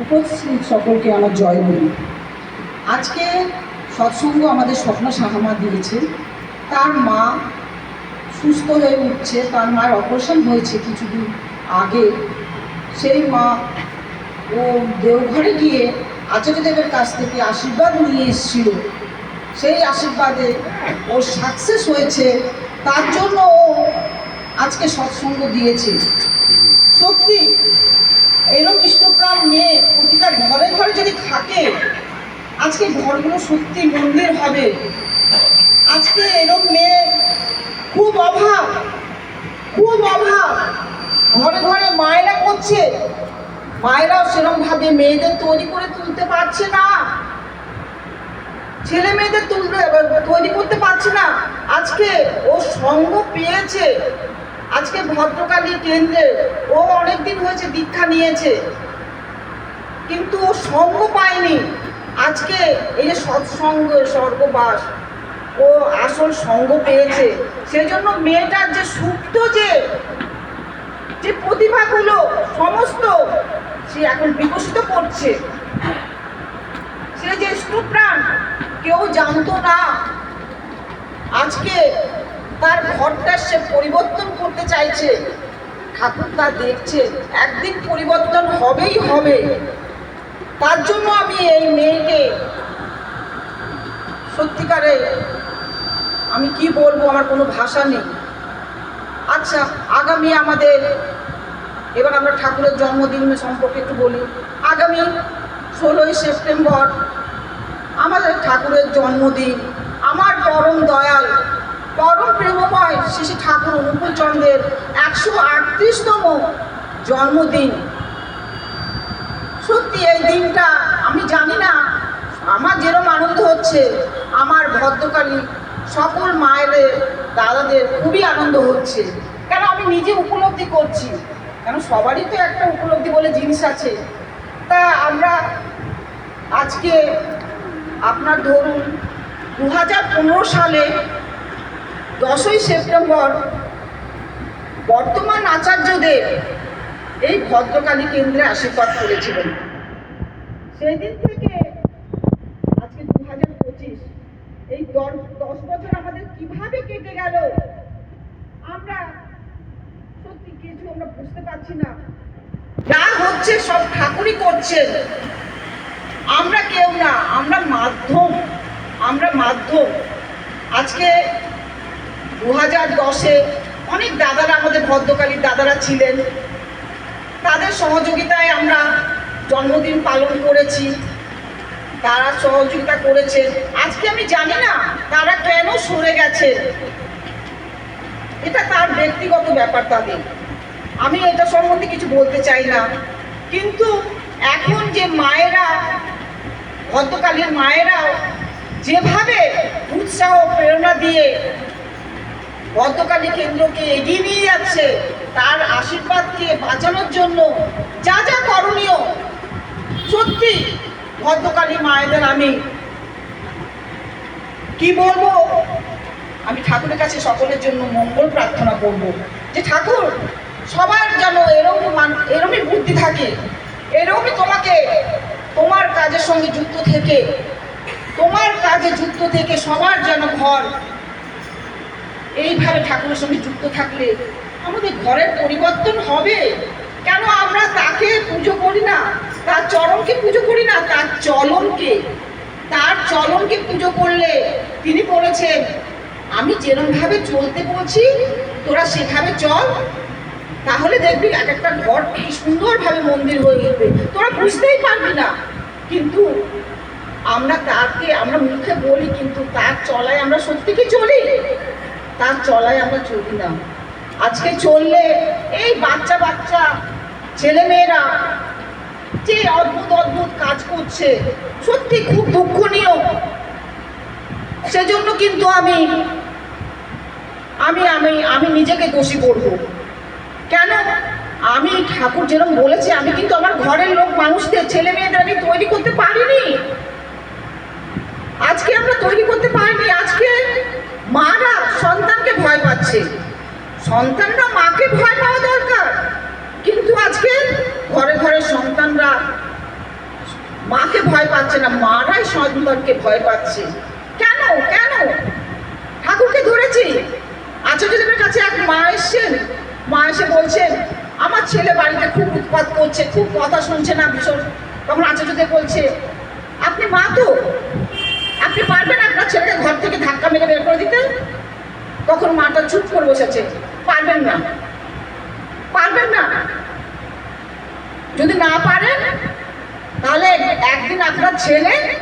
উপস্থিত সকলকে আমার জয় বলি। আজকে সৎসঙ্গ আমাদের স্বপ্ন সাহামা দিয়েছে। তার মা সুস্থ হয়ে উঠছে, তার মায়ের অপারেশন হয়েছে কিছুদিন আগে। সেই মা ও দেওঘরে গিয়ে আচার্যদেবের কাছ থেকে আশীর্বাদ নিয়ে এসেছিল। সেই আশীর্বাদে ও সাকসেস হয়েছে। তার জন্য ও আজকে সৎসঙ্গ দিয়েছে। সত্যি? এরম ইষ্টপ্রাণ মেয়ে প্রতিটা ঘরে ঘরে যদি থাকে, আজকে ঘরগুলো সত্যি মন্দির হবে। আজকে এরম মেয়ে খুব অভাব খুব অভাব। ঘরে ঘরে মায়েরা করছে, মায়েরাও সেরকম ভাবে মেয়েদের তৈরি করে তুলতে পারছে না। ছেলে মেয়েদের তুলতে, তৈরি করতে পারছে না। আজকে ও সঙ্গ পেয়েছে। আজকে ভদ্রকালী কেন্দ্রে ও অনেকদিন হয়েছে, দীক্ষা নিয়েছে। কিন্তু ও সঙ্গ পায়নি। আজকে এই যে সৎসঙ্গ, স্বর্গবাস, ও আসল সঙ্গ পেয়েছে। সেই জন্য মেয়েটার যে সুপ্ত যে যে প্রতিভাগুলো সমস্ত, সে এখন বিকশিত করছে। সে যে সুপ্রাণ, কেউ জানতো না। আজকে তার ঘরটা সে পরিবর্তন করতে চাইছে। ঠাকুর তা দেখছে, একদিন পরিবর্তন হবেই হবে। তার জন্য আমি এই মেয়েকে সত্যিকারে আমি কি বলব, আমার কোনো ভাষা নেই। আচ্ছা আগামী আমাদের, এবার আমরা ঠাকুরের জন্মদিন সম্পর্কে একটু বলি। আগামী ষোলোই সেপ্টেম্বর আমাদের ঠাকুরের জন্মদিন। আমার পরম দয়াল পরম প্রেমময় শ্রী ঠাকুর অনুকূল চন্দ্রের একশো আটত্রিশতম জন্মদিন। সত্যি এই দিনটা আমি জানি না, আমার যেরকম আনন্দ হচ্ছে, আমার ভদ্রকালী সকল মায়েদের দাদাদের খুবই আনন্দ হচ্ছে। কেন আমি নিজে উপলব্ধি করছি? কেন সবারই তো একটা উপলব্ধি বলে জিনিস আছে। তা আমরা আজকে আপনার ধরুন দু হাজার পনেরো সালে দশই সেপ্টেম্বর বর্তমান আচার্যদের এই ভদ্রকালী কেন্দ্রে আশীর্বাদ করেছিলেন। সেই দিন থেকে আজকে দু হাজার পঁচিশ, এই দশ বছর আমাদের কীভাবে কেটে গেল, আমরা সত্যি কিছু আমরা বুঝতে পারছি না। যা হচ্ছে সব ঠাকুরই করছেন। আমরা কেউ না, আমরা মাধ্যম আমরা মাধ্যম। আজকে দু হাজার দশে অনেক দাদারা আমাদের ভদ্রকালীর দাদারা ছিলেন। তাদের সহযোগিতায় আমরা জন্মদিন পালন করেছি। তারা সহযোগিতা করেছে আজকে আমি জানি না তারা কেন সরে গেছে। এটা তার ব্যক্তিগত ব্যাপার তাদের। আমি এটা সম্বন্ধে কিছু বলতে চাই না। কিন্তু এখন যে মায়েরা, ভদ্রকালীর মায়েরাও যেভাবে উৎসাহ, প্রেরণা দিয়ে ভদ্রকালী কেন্দ্রকে এগিয়ে নিয়ে যাচ্ছে। তার আশীর্বাদকে বাঁচানোর জন্য যা যা করণীয়, সত্যি ভদ্রকালী মায়েদের আমি কি বলব? আমি ঠাকুরের কাছে সকলের জন্য মঙ্গল প্রার্থনা করব যে, ঠাকুর, সবার যেন এরকম এরমই বুদ্ধি থাকে, এরকমই তোমাকে তোমার কাজের সঙ্গে যুক্ত থেকে, তোমার কাজে যুক্ত থেকে সবার যেন ঘর এইভাবে ঠাকুরের সঙ্গে যুক্ত থাকলে আমাদের ঘরের পরিবর্তন হবে। কেন আমরা তাকে পুজো করি না? তার চরণকে পুজো করি না? তার চলনকে। তার চলনকে পুজো করলে তিনি বলেছেন, আমি যেরমভাবে চলতে বলছি, তোরা সেভাবে চল। তাহলে দেখবি এক একটা ঘর কি সুন্দরভাবে মন্দির হয়ে উঠবে। তোরা বুঝতেই পারবি না। কিন্তু আমরা তাকে, আমরা মুখে বলি, কিন্তু তার চলায় আমরা সত্যি কি চলি। তার চলায় আমরা চলি না। আজকে চললে এই বাচ্চা বাচ্চা, ছেলে মেয়েরা যে অদ্ভুত অদ্ভুত কাজ করছে, সত্যি খুব দুঃখনীয়। সেজন্য কিন্তু আমি আমি আমি আমি নিজেকে দোষী করব। কেন? আমি ঠাকুর যেরকম বলেছে, আমি কিন্তু আমার ঘরের লোক, মানুষদের, ছেলে মেয়েদের আমি তৈরি করতে পারিনি। আজকে আমরা তৈরি করতে পারিনি, আজকে মারা সন্তানকে ভয় পাচ্ছে। সন্তানরা মাকে ভয় পাওয়া দরকার। কিন্তু আজকে ঘরে ঘরে সন্তানরা মাকে ভয় পাচ্ছে না, মারাই সন্তানকে ভয় পাচ্ছে। কেন? কেন? ঠাকুরকে ধরেছি। আচার্যদেবের কাছে এক মা এসছেন। মা এসে বলছেন, আমার ছেলে বাড়িতে খুব উৎপাত করছে, খুব কথা শুনছে না ভীষণ। তখন আচার্যদেব বলছে, আপনি মা তো আপনি পারবেন আপনার ছেলেকে ঘর থেকে ধাক্কা মেরে বের করে দিতে? তখন মাটা চুপ করে বসেছে। পারবেন না। পারবেন না। যদি না পারেন, তাহলে একদিন আপনার ছেলে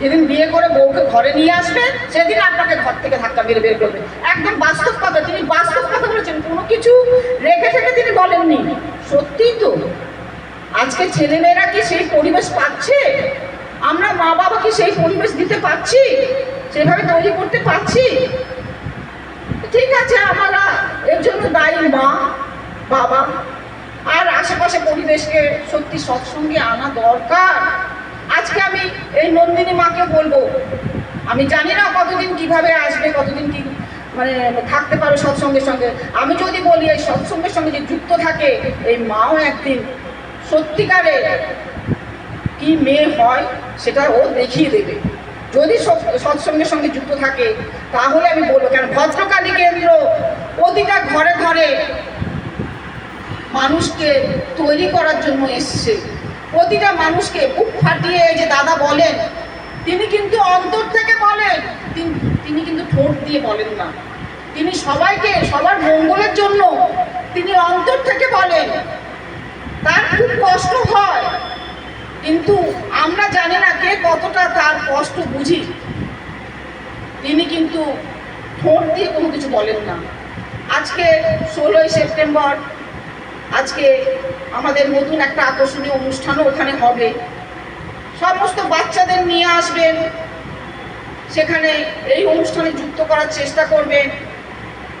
যেদিন বিয়ে করে বউকে ঘরে নিয়ে আসবে, সেদিন আপনাকে ঘর থেকে ধাক্কা মেরে বের করবে। একদম বাস্তব কথা। তিনি বাস্তব কথা বলেছেন। কোনো কিছু রেখে থেকে তিনি বলেননি। সত্যিই তো। আজকে ছেলেমেয়েরা কি সেই পরিবেশ পাচ্ছে? আমরা মা বাবা কি সেই পরিবেশ দিতে পারছি? সেভাবে তৈরি করতে পারছি। ঠিক আছে, আমরা এর জন্য দায়ী মা, বাবা। আর আশেপাশে পরিবেশকে সত্যি সৎসঙ্গে আনা দরকার। আজকে আমি এই নন্দিনী মাকে বলব, আমি জানি না কতদিন কীভাবে আসবে, কতদিন কি মানে থাকতে পারো সৎসঙ্গের সঙ্গে। আমি যদি বলি এই সৎসঙ্গের সঙ্গে যে যুক্ত থাকে, এই মাও একদিন সত্যিকারে কি মেয়ে হয়, সেটা ও দেখিয়ে দেবে। যদি সৎ- সৎসঙ্গের সঙ্গে যুক্ত থাকে, তাহলে আমি বলব, কেন ভদ্রকালী কেন্দ্র প্রতিটা ঘরে ঘরে মানুষকে তৈরি করার জন্য এসছে। প্রতিটা মানুষকে বুক ফাটিয়ে যে দাদা বলেন, তিনি কিন্তু অন্তর থেকে বলেন তিনি কিন্তু ঠোঁট দিয়ে বলেন না। তিনি সবাইকে, সবার মঙ্গলের জন্য তিনি অন্তর থেকে বলেন। তার খুব কষ্ট হয়। কিন্তু আমরা জানি না কে কতটা তার কষ্ট বুঝি। তিনি কিন্তু ঠোঁট দিয়ে কোনো কিছু বলেন না। আজকে ষোলোই সেপ্টেম্বর, আজকে আমাদের নতুন একটা আকর্ষণীয় অনুষ্ঠানও ওখানে হবে। সমস্ত বাচ্চাদের নিয়ে আসবেন। সেখানে এই অনুষ্ঠানে যুক্ত করার চেষ্টা করবেন।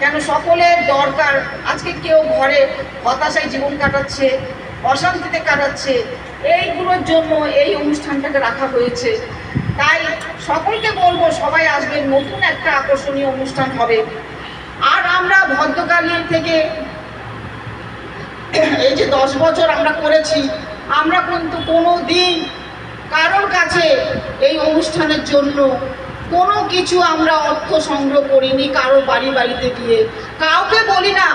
কেন সকলের দরকার। আজকে কেউ ঘরে হতাশায় জীবন কাটাচ্ছে। অশান্তিতে কাটাচ্ছে। এইগুলোর জন্য এই অনুষ্ঠানটাকে রাখা হয়েছে। তাই সকলকে বলব, সবাই আসবেন, নতুন একটা আকর্ষণীয় অনুষ্ঠান হবে। আর আমরা ভদ্রকালীন থেকে এই যে দশ বছর আমরা করেছি, আমরা কিন্তু কোনো দিন কারোর কাছে এই অনুষ্ঠানের জন্য কোনো কিছু আমরা অর্থ সংগ্রহ করিনি কারও বাড়ি বাড়িতে গিয়ে। কাউকে বলি না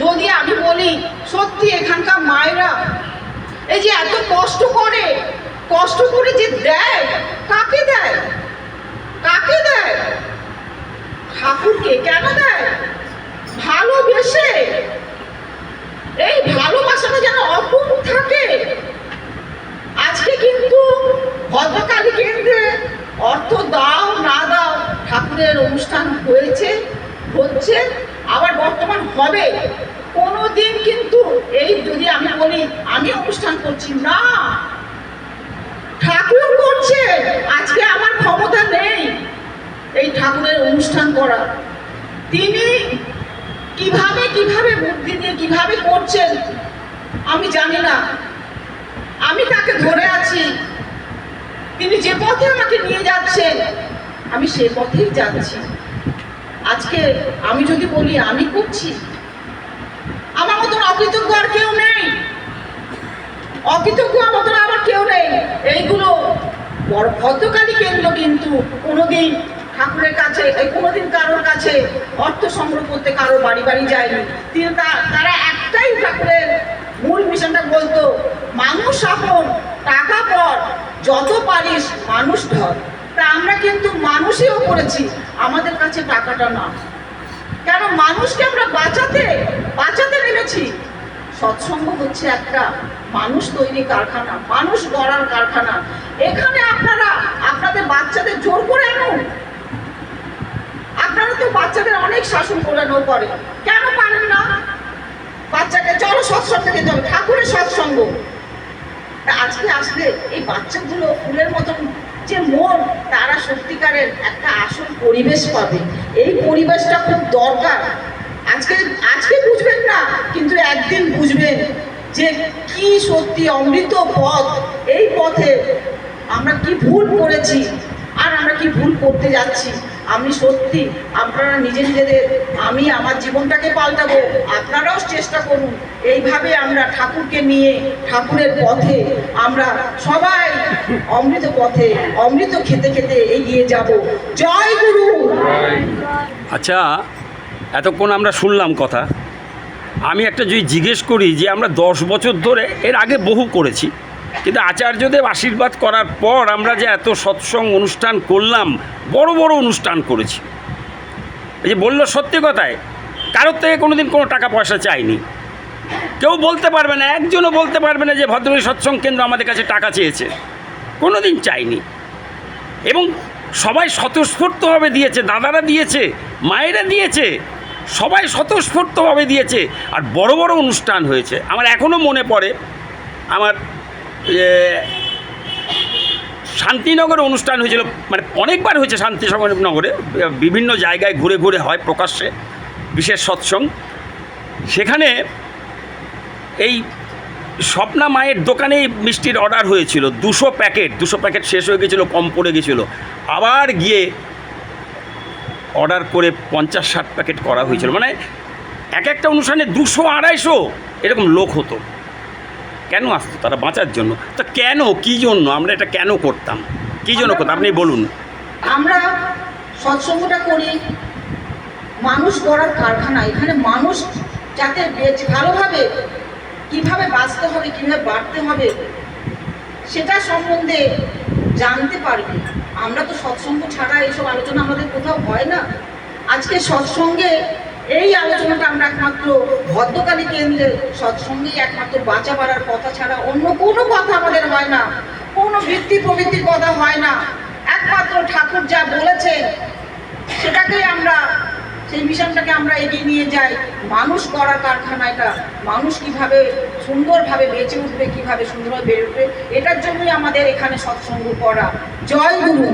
যদি আমি বলি, সত্যি এখানকার মায়েরা এই যে এত কষ্ট করে কষ্ট করে যে দেয়, কাকে দেয়? কাকে দেয়? ঠাকুরকে কেন দেয়? ভালোবেসে এই ভালোবাসাটা যেন অপূর্ণ থাকে আজকে কিন্তু ভদ্রকালী কেন্দ্রে অর্থ দাও না দাও ঠাকুরের অনুষ্ঠান হয়েছে হচ্ছে আবার বর্তমান হবে কোনো দিন কিন্তু এই যদি আমি বলি আমি অনুষ্ঠান করছি না। ঠাকুর করছে। আজকে আমার ক্ষমতা নেই এই ঠাকুরের অনুষ্ঠান করা তিনি কীভাবে কীভাবে বুদ্ধি দিয়ে কীভাবে করছেন, আমি জানি না। আমি তাকে ধরে আছি। তিনি যে পথে আমাকে নিয়ে যাচ্ছেন, আমি সে পথেই যাচ্ছি। আজকে আমি যদি বলি, আমি করছি। আমার মতন অকৃতজ্ঞ আর কেউ নেই। অকৃতজ্ঞ মতন আমার কেউ নেই। এইগুলো ভদ্রকালী কেন্দ্র কিন্তু কোনোদিন ঠাকুরের কাছে, এই কোনোদিন কারোর কাছে অর্থ সংগ্রহ করতে কারও বাড়ি বাড়ি যায়নি। তিনি তারা একটাই ঠাকুরের মূল মিশনটা বলতো, মানুষ আপন, টাকা পর, যত পারিস মানুষ ধর। তা আমরা কিন্তু মানুষইও করেছি, আমাদের কাছে টাকাটা না। কেন মানুষকে আমরা বাঁচাতে বাঁচাতে নেমেছি? সৎসঙ্গ হচ্ছে একটা মানুষ তৈরি কারখানা, মানুষ গড়ার কারখানা। এখানে আপনারা, আপনাদের বাচ্চাদের জোর করে আনুন। আপনারা তো বাচ্চাদের অনেক শাসন করানো করে। কেন পারেন না? বাচ্চাকে চলো সৎসঙ্গ চলো ঠাকুরের সৎসঙ্গ। আজকে আসলে এই বাচ্চাগুলো ফুলের মতন যে মন, তারা সত্যিকারের একটা আসল পরিবেশ পাবে। এই পরিবেশটা খুব দরকার। আজকে আজকে বুঝবেন না, কিন্তু একদিন বুঝবেন। যে কি সত্যি অমৃত পথ, এই পথে আমরা কি ভুল করেছি আর আমরা কি ভুল করতে যাচ্ছি? আমি সত্যি আপনারা নিজে নিজেদের, আমি আমার জীবনটাকে পাল্টাবো, আপনারাও চেষ্টা করুন। এইভাবে আমরা ঠাকুরকে নিয়ে, ঠাকুরের পথে আমরা সবাই অমৃত পথে, অমৃত খেতে খেতে এগিয়ে যাব। জয় গুরু! আচ্ছা এতক্ষণ আমরা শুনলাম কথা। আমি একটা যদি জিজ্ঞেস করি যে আমরা দশ বছর ধরে, এর আগে বহু করেছি, কিন্তু আচার্যদেব আশীর্বাদ করার পর আমরা যে এত সৎসঙ্গ অনুষ্ঠান করলাম, বড় বড় অনুষ্ঠান করেছি। এই যে বলল সত্যি কথায়, কারোর থেকে কোনো দিন কোনো টাকা পয়সা চাইনি। কেউ বলতে পারবে না, একজনও বলতে পারবে না যে ভদ্রমী সৎসঙ্গ কেন্দ্র আমাদের কাছে টাকা চেয়েছে। কোনো দিন চাইনি। এবং সবাই স্বতঃস্ফূর্তভাবে দিয়েছে, দাদারা দিয়েছে, মায়েরা দিয়েছে সবাই স্বতঃস্ফূর্তভাবে দিয়েছে আর বড় বড় অনুষ্ঠান হয়েছে। আমার এখনও মনে পড়ে আমার শান্তিনগরে অনুষ্ঠান হয়েছিল মানে অনেকবার হয়েছে শান্তি শান্তিনগরে, বিভিন্ন জায়গায় ঘুরে ঘুরে হয় প্রকাশ্যে, বিশেষ সৎসঙ্গ। সেখানে এই স্বপ্না মায়ের দোকানে এই মিষ্টির অর্ডার হয়েছিল, দুশো প্যাকেট দুশো প্যাকেট শেষ হয়ে গেছিল, কম পড়ে গেছিল। আবার গিয়ে অর্ডার করে পঞ্চাশ ষাট প্যাকেট করা হয়েছিল। মানে এক একটা অনুষ্ঠানে দুশো, আড়াইশো এরকম লোক হতো। কেন আসতো তারা বাঁচার জন্য? তা কেন, কী জন্য? আমরা এটা কেন করতাম? কী জন্য করতাম? আপনি বলুন। আমরা সৎসঙ্গটা করি। মানুষ গড়ার কারখানা, এখানে মানুষ যাতে ভালোভাবে কীভাবে বাঁচতে হবে, কীভাবে বাড়তে হবে, সেটা সম্বন্ধে জানতে পারবে। আমরা তো সৎসঙ্গ ছাড়া এইসব আলোচনা আমাদের কোথাও হয় না। আজকে সৎসঙ্গে এই আলোচনাটা আমরা একমাত্র ভদ্রকালী কেন্দ্রে সৎসঙ্গেই একমাত্র বাঁচা বাড়ার কথা ছাড়া অন্য কোনো কথা আমাদের হয় না। কোনো বৃত্তি প্রবৃত্তির কথা হয় না। একমাত্র ঠাকুর যা বলেছেন, সেটাকেই আমরা সেই মিশনটাকে আমরা এগিয়ে নিয়ে যাই। মানুষ করার কারখানা এটা। মানুষ কীভাবে সুন্দরভাবে বেঁচে উঠবে, কীভাবে সুন্দরভাবে বেড়ে উঠবে, এটার জন্যই আমাদের এখানে সৎসঙ্গ করা। জয় গুরু